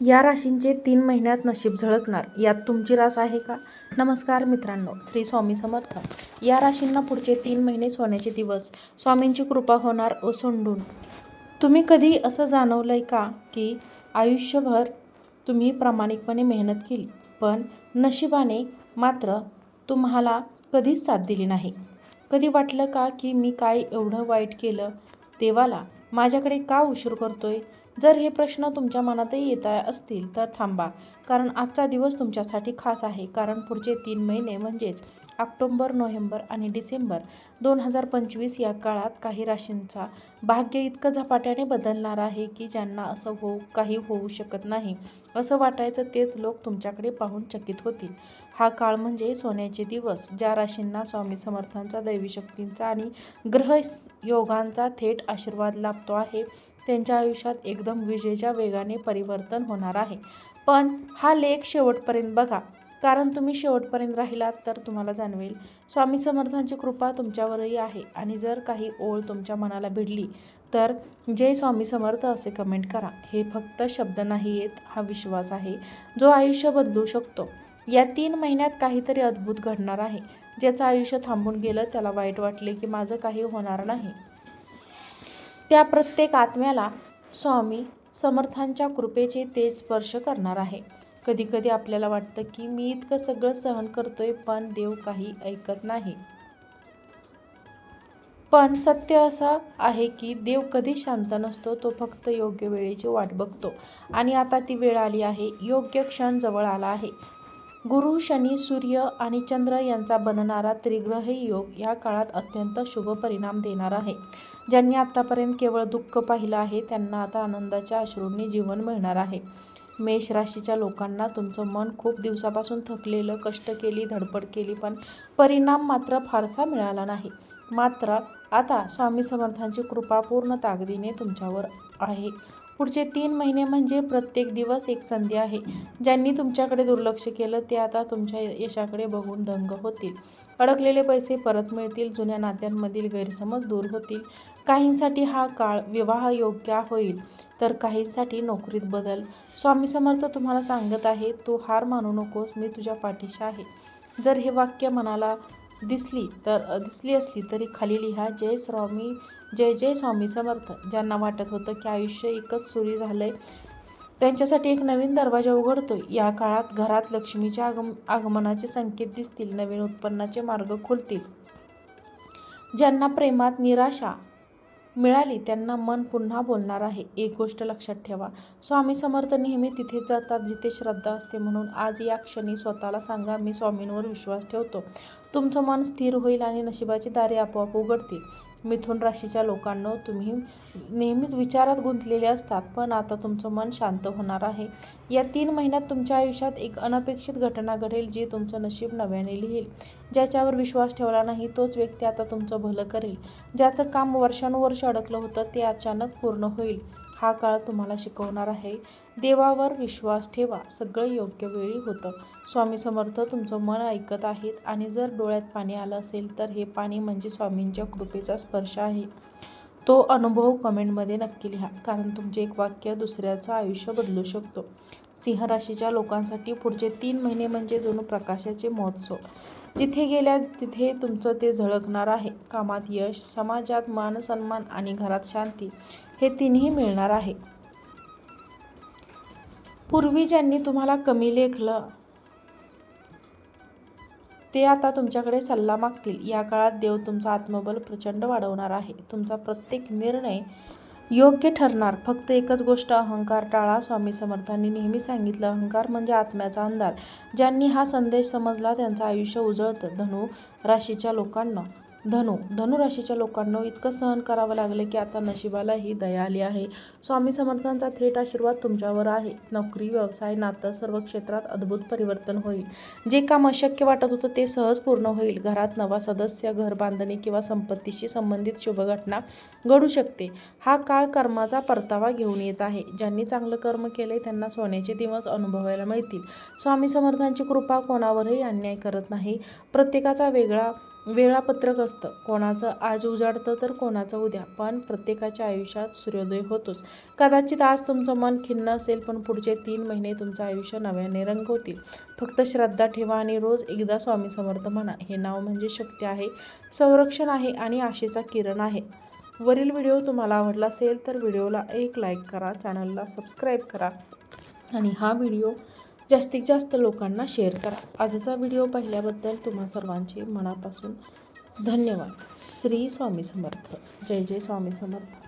या राशींचे तीन महिन्यात नशीब झळकणार यात तुमची रास आहे का? नमस्कार मित्रांनो श्री स्वामी समर्थ. या राशींना पुढचे तीन महिने सोन्याचे दिवस. स्वामींची कृपा होणार ओसंडून. तुम्ही कधी असं जाणवलं आहे का की आयुष्यभर तुम्ही प्रामाणिकपणे मेहनत केली पण नशिबाने मात्र तुम्हाला कधीच साथ दिली नाही? कधी वाटलं का की मी काय एवढं वाईट केलं? देवाला माझ्याकडे का उशीर करतोय? जर हे प्रश्न तुमच्या मनातही येत असतील तर थांबा. कारण आजचा दिवस तुमच्यासाठी खास आहे. कारण पुढचे तीन महिने म्हणजेच ऑक्टोंबर नोव्हेंबर आणि डिसेंबर दोन हजार पंचवीस या काळात काही राशींचा भाग्य इतकं झपाट्याने बदलणार आहे की ज्यांना असं होऊ काही होऊ शकत नाही. असं वाटायचं तेच लोक तुमच्याकडे पाहून चकित होतील. हा काळ म्हणजे सोन्याचे दिवस ज्या राशींना स्वामी समर्थांचा दैवी शक्तींचा आणि ग्रह योगांचा थेट आशीर्वाद लाभतो आहे त्यांच्या आयुष्यात एकदम विजेच्या वेगाने परिवर्तन होणार आहे. पण हा लेख शेवटपर्यंत बघा कारण तुम्ही शेवटपर्यंत राहिलात तर तुम्हाला जाणवेल स्वामी समर्थांची कृपा तुमच्यावरही आहे आणि जर काही ओळ तुमच्या मनाला भिडली तर जय स्वामी समर्थ असे कमेंट करा. हे फक्त शब्द नाही येत हा विश्वास आहे जो आयुष्य बदलू शकतो. या तीन महिन्यात काहीतरी अद्भुत घडणार आहे. ज्याचं आयुष्य थांबून गेलं त्याला वाईट वाटले की माझं काही होणार नाही. त्या प्रत्येक आत्म्याला स्वामी समर्थांच्या कृपेचे तेज स्पर्श करणार आहे. कधीकधी आपल्याला वाटतं की मी इतकं सगळं सहन करतोय पण देव काही ऐकत नाही. पण सत्य असं आहे की देव कधीच शांत नसतो तो फक्त योग्य वेळेची वाट बघतो. आणि आता ती वेळ आली आहे योग्य क्षण जवळ आला आहे. गुरु शनी सूर्य आणि चंद्र यांचा बनणारा त्रिग्रही योग या काळात अत्यंत शुभ परिणाम देणार आहे. ज्यांनी आत्तापर्यंत केवळ दुःख पाहिलं आहे त्यांना आता आनंदाच्या अश्रूंनी जीवन मिळणार आहे. मेष राशीच्या लोकांना तुमचं मन खूप दिवसापासून थकलेलं कष्ट केली धडपड केली पण परिणाम मात्र फारसा मिळाला नाही. मात्र आता स्वामी समर्थांची कृपा पूर्ण ताकदीने तुमच्यावर आहे. पुढचे तीन महिने म्हणजे प्रत्येक दिवस एक संधी आहे. ज्यांनी तुमच्याकडे दुर्लक्ष केलं ते आता तुमच्या यशाकडे बघून दंग होतील. अडकलेले पैसे परत मिळतील जुन्या नात्यांमधील गैरसमज दूर होतील. काहींसाठी हा काळ विवाह योग्य होईल तर काहींसाठी नोकरीत बदल. स्वामी समर्थ तुम्हाला सांगत आहे तू हार मानू नकोस मी तुझ्या पाठीशी आहे. जर हे वाक्य मनाला दिसली तर दिसली असली तरी खाली लिहा जय स्वामी जय जय स्वामी समर्थ ज्यांना वाटत होतं की आयुष्य एकच सुरी झालंय त्यांच्यासाठी एक नवीन दरवाजा उघडतोय. या काळात घरात लक्ष्मीच्या आगम आगमनाचे संकेत दिसतील नवीन उत्पन्नाचे मार्ग खुलतील. ज्यांना प्रेमात निराशा मिळाली त्यांना मन पुन्हा बोलणार आहे. एक गोष्ट लक्षात ठेवा स्वामी समर्थ नेहमी तिथेच जातात जिथे श्रद्धा असते म्हणून आज या क्षणी स्वतःला सांगा मी स्वामींवर विश्वास ठेवतो. तुमचं मन स्थिर होईल आणि नशिबाची दारे आपोआप उघडतील. मिथुन राशीच्या लोकांनो तुम्ही नेहमीच विचारात गुंतलेले असतात पण आता तुमचं मन शांत होणार आहे. या तीन महिन्यात तुमच्या आयुष्यात एक अनपेक्षित घटना घडेल जी तुमचं नशीब नव्याने लिहिल. ज्याच्यावर विश्वास ठेवला नाही तोच व्यक्ती आता तुमचं भलं करेल. ज्याचं काम वर्षानुवर्ष अडकलं होतं ते अचानक पूर्ण होईल. हा काळ तुम्हाला शिकवणार आहे. देवावर विश्वास ठेवा. सगळं योग्य वेळी होतं. स्वामी समर्थ तुमचं मन ऐकत आहेत आणि जर डोळ्यात पाणी आलं असेल तर हे पाणी म्हणजे स्वामींच्या कृपेचा स्पर्श आहे. तो अनुभव कमेंटमध्ये नक्की लिहा कारण तुमचे एक वाक्य दुसऱ्याचं आयुष्य बदलू शकतो. सिंह राशीच्या लोकांसाठी पुढचे तीन महिने म्हणजे जणू प्रकाशाचे महोत्सव. जिथे गेल्या तिथे तुमचं ते झळकणार आहे. कामात यश समाजात मान सन्मान आणि घरात शांती हे तिन्ही मिळणार आहे. पूर्वी ज्यांनी तुम्हाला कमी लेखलं ते आता तुमच्याकडे सल्ला मागतील. या काळात देव तुमचं आत्मबल प्रचंड वाढवणार आहे. तुमचा प्रत्येक निर्णय योग्य ठरणार. फक्त एकच गोष्ट अहंकार टाळा. स्वामी समर्थांनी नेहमी सांगितलं अहंकार म्हणजे आत्म्याचा अंधार. ज्यांनी हा संदेश समजला त्यांचं आयुष्य उजळतं. धनु राशीच्या लोकांना धनु. धनुराशीच्या लोकांना इतकं सहन करावं लागलं की आता नशिबालाही दया आली आहे. स्वामी समर्थांचा थेट आशीर्वाद तुमच्यावर आहे. नोकरी व्यवसाय नातं सर्व क्षेत्रात अद्भुत परिवर्तन होईल. जे काम अशक्य वाटत होतं ते सहज पूर्ण होईल. घरात नवा सदस्य घर बांधणी किंवा संपत्तीशी संबंधित शुभघटना घडू शकते. हा काळ कर्माचा परतावा घेऊन येत आहे. ज्यांनी चांगलं कर्म केले त्यांना सोन्याचे दिवस अनुभवायला मिळतील. स्वामी समर्थांची कृपा कोणावरही अन्याय करत नाही. प्रत्येकाचा वेगळा वेळापत्रक असतं. कोणाचं आज उजाडतं तर कोणाचं उद्या. पण प्रत्येकाच्या आयुष्यात सूर्योदय होतोच. कदाचित आज तुमचं मन खिन्न असेल पण पुढचे तीन महिने तुमचं आयुष्य नव्याने रंगवतील फक्त श्रद्धा ठेवा आणि रोज एकदा स्वामी समर्थ म्हणा. हे नाव म्हणजे शक्ती आहे संरक्षण आहे आणि आशेचा किरण आहे. वरील व्हिडिओ तुम्हाला आवडला असेल तर व्हिडिओला एक लाईक करा चॅनलला सबस्क्राईब करा. आणि हा व्हिडिओ जास्तीत जास्त लोकांना शेअर करा. आजचा व्हिडिओ पाहिल्याबद्दल तुम्हा सर्वांचे मनापासून धन्यवाद. श्री स्वामी समर्थ. जय जय स्वामी समर्थ.